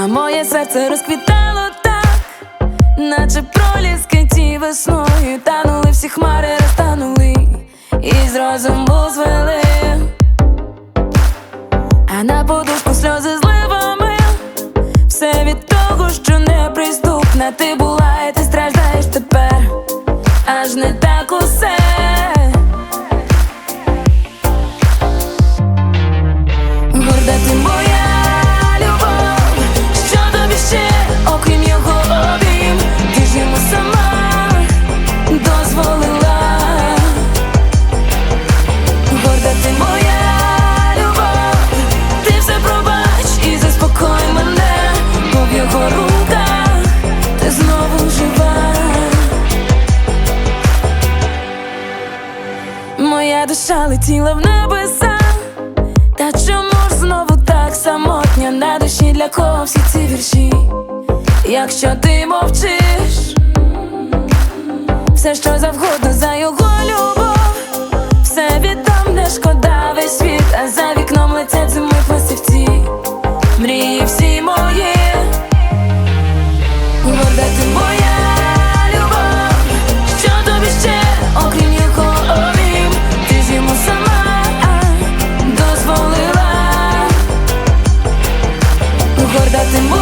Серце розквітало так, наче проліски ті весною Танули всі хмари, розтанули, і з розуму звели, Душа летіла в небеса. Та чому ж знову так самотня на душі для кого всі ці вірші? Якщо ти мовчиш, все, що завгодно за його любов, te mueve.